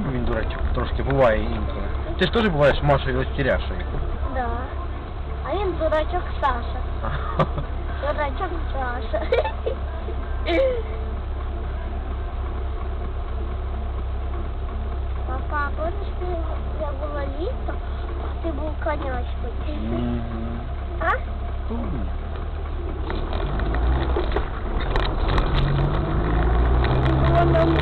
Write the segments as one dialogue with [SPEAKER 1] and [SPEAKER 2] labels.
[SPEAKER 1] колись сказала його дурачку.
[SPEAKER 2] Та він дурачок трошки буває інколи. Ти ж теж буваєш Машою Остеряшою.
[SPEAKER 1] Да. А він дурачок Саша. Дурачок Саша. Папа, помниш, ти я була літо, а ти був конячкою.
[SPEAKER 2] Мгм.
[SPEAKER 1] А?
[SPEAKER 2] Помню.
[SPEAKER 1] Було нам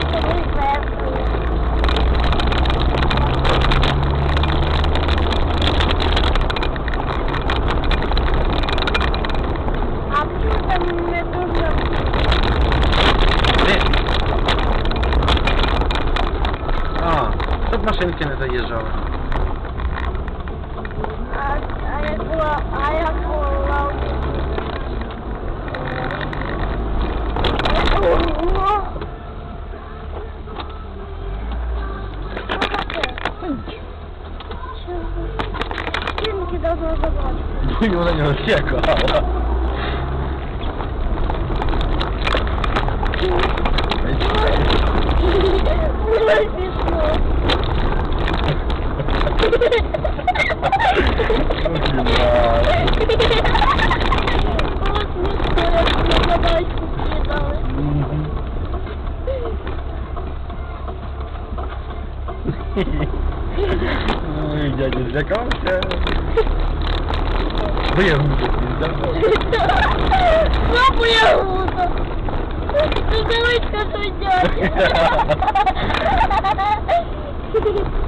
[SPEAKER 2] машинки не заїжджали.
[SPEAKER 1] А, а я була, а я була. Ого! Стінки давно забрати.
[SPEAKER 2] Бо вона нього сякала.
[SPEAKER 1] Було смішно. Було смішно, як на собачку кидали.
[SPEAKER 2] Ой, дядя злякався. Боягуз пізда.
[SPEAKER 1] Папа, я гуса. Ты девочка, что дядя.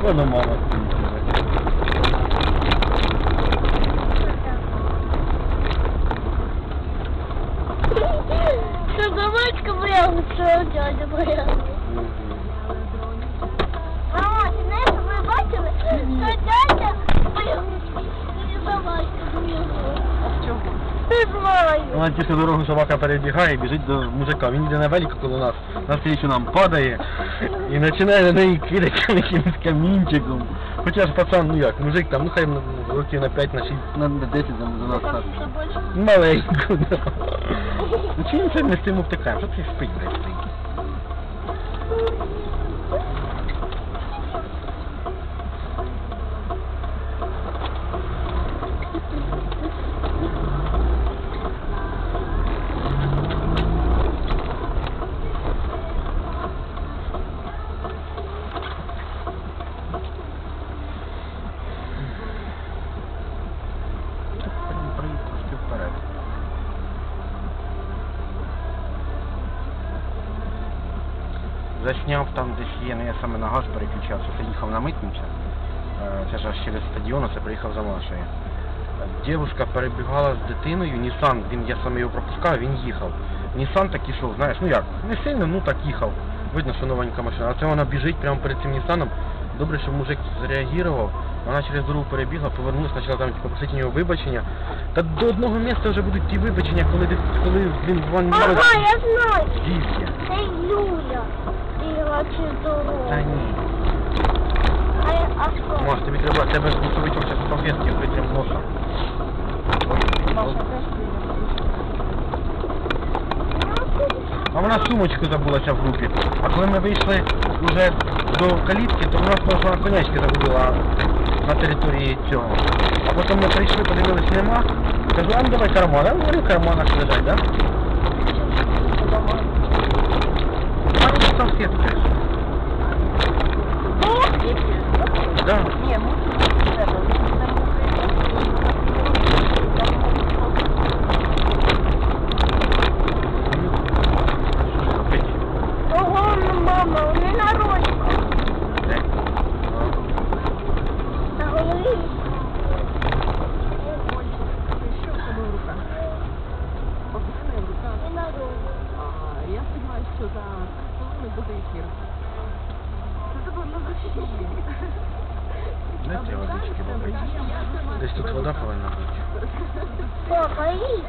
[SPEAKER 2] Воно мама
[SPEAKER 1] Мама, ти знаєш, ви бачили, що дядя.
[SPEAKER 2] Вона тільки дорогу собака перебігає, біжить до мужика. Він йде на велику коло нас, навстрічу нам падає і починає на неї кидати якимось камінчиком. Хоча ж пацан, ну як, мужик там, ну хай років на 5, на 6, на 10 там за нас старший. Маленько, да. Ну чим це не з тим втикаємо? Що ти спить, блядь, стоїть? Засняв там десь є, ну я саме на газ переключався, це їхав на митницю. Е, Це ж аж через стадіон, це приїхав за Машею. Дівушка перебігала з дитиною, Нісан, він, я саме його пропускав, він їхав. Нісан так ішов, знаєш, ну як, не сильно, ну так їхав. Видно, що новенька машина. А це вона біжить прямо перед цим Нісаном. Добре, що мужик зреагував. Вона через дорогу перебігла, повернулася, почала там типу, просити у нього вибачення. Та до одного місця вже будуть ті вибачення, коли, коли він вам
[SPEAKER 1] Ага, я знаю.
[SPEAKER 2] Дів'я.
[SPEAKER 1] Це Юля. Бігла через дорогу.
[SPEAKER 2] Та ні.
[SPEAKER 1] А, я- а що?
[SPEAKER 2] Маш, тобі треба, ж носовичок зараз салфетки витрим носа. А вона сумочку забулася в групі. А коли ми вийшли вже до калітки, то вона просто конячки забула на території цього. А потім ми прийшли, подивилися, нема. Кажу, а давай карман. А говорю, карманах лежать, да? А салфетки. Да.
[SPEAKER 3] Ні, мусимо не треба.
[SPEAKER 2] Що ж робити?
[SPEAKER 1] Мама, вони на ручку. На голові.
[SPEAKER 3] Що в тебе в руках? Покупини в руках.
[SPEAKER 1] І на руку.
[SPEAKER 3] А, Я сподіваюся, що за хвилину буде ефір. Це тебе на душі.
[SPEAKER 2] Де ці водички попити? Десь тут вода повинна бути.
[SPEAKER 1] Папа, і.